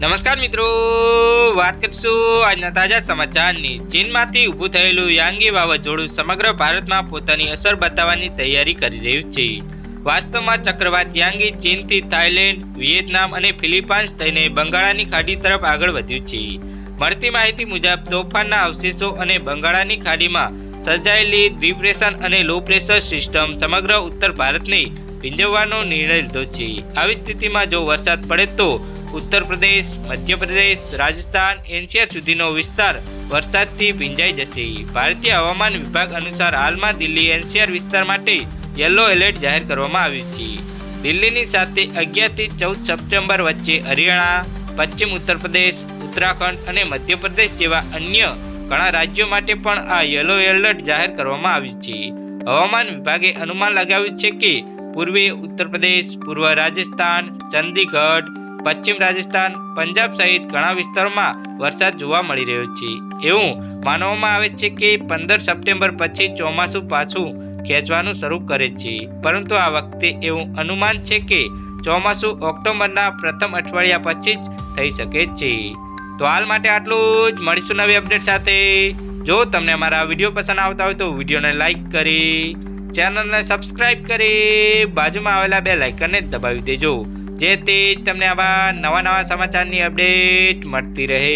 નમસ્કાર મિત્રો, વાત કરીશું આજના તાજા સમાચારની. ચીનમાંથી ઊભું થયેલું યાંગી વાવાઝોડું સમગ્ર ભારતમાં પોતાની અસર બતાવવાની તૈયારી કરી રહ્યું છે. વાસ્તવમાં ચક્રવાત યાંગી ચીનથી થાઇલેન્ડ, વિયેતનામ અને ફિલિપાઇન્સ થઈને બંગાળાની ખાડી તરફ આગળ વધ્યું છે. મળતી માહિતી મુજબ, તોફાનના અવશેષો અને બંગાળાની ખાડીમાં સર્જાયેલી ડિપ્રેશન અને લો પ્રેશર સિસ્ટમ સમગ્ર ઉત્તર ભારતને ભીંજવવાનો નિર્ણય લીધો છે. આવી સ્થિતિમાં જો વરસાદ પડે તો ઉત્તર પ્રદેશ મધ્યપ્રદેશ રાજસ્થાન એનસીઆર સુધીનો વિસ્તાર વરસાદથી ભીંજાઈ જશે. ભારતીય હવામાન વિભાગ અનુસાર હાલમાં દિલ્હી એનસીઆર વિસ્તાર માટે યલો એલર્ટ જાહેર કરવામાં આવ્યું છે. દિલ્હીની સાથે અગિયારથી ચૌદ સપ્ટેમ્બર વચ્ચે હરિયાણા, પશ્ચિમ ઉત્તર પ્રદેશ, ઉત્તરાખંડ અને મધ્યપ્રદેશ જેવા અન્ય ઘણા રાજ્યો માટે પણ આ યલો એલર્ટ જાહેર કરવામાં આવ્યું છે. હવામાન વિભાગે અનુમાન લગાવ્યું છે કે પૂર્વે ઉત્તર પ્રદેશ, પૂર્વ રાજસ્થાન, ચંદીગઢ પશ્ચિમ રાજસ્થાન, પંજાબ સહિત ઘણા વિસ્તારોમાં વરસાદ જોવા મળી રહ્યો છે. એવું માનવામાં આવે છે કે પંદર સપ્ટેમ્બર પછી ચોમાસું પાછું ખેંચવાનું શરૂ કરે છે. પરંતુ આ વખતે એવું અનુમાન છે કે ચોમાસું ઓક્ટોબરના પ્રથમ અઠવાડિયા પછી જ થઈ શકે છે. તો હાલ માટે આટલું જ. મળીશું નવી અપડેટ સાથે. જો તમને અમારા વીડિયો પસંદ આવતા હોય તો વિડીયોને લાઇક કરી, ચેનલને સબસ્ક્રાઇબ કરી બાજુમાં આવેલા બે લાઇકનને દબાવી દેજો. જેથી તમને આવા નવા નવા સમાચારની અપડેટ મળતી રહે.